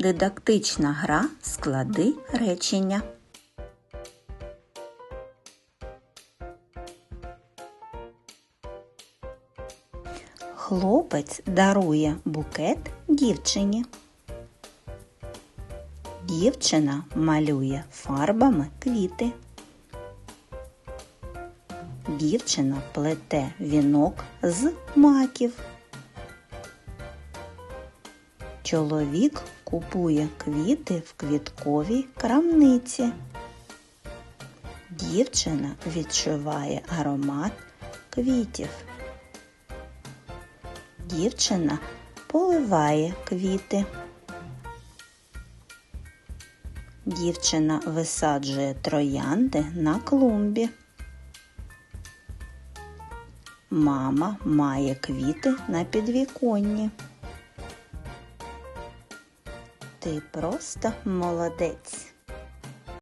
Дидактична гра склади речення. Хлопець дарує букет дівчині. Дівчина малює фарбами квіти. Дівчина плете вінок з маків. Чоловік купує квіти в квітковій крамниці. Дівчина відчуває аромат квітів. Дівчина поливає квіти. Дівчина висаджує троянди на клумбі. Мама має квіти на підвіконні. Ти просто молодець.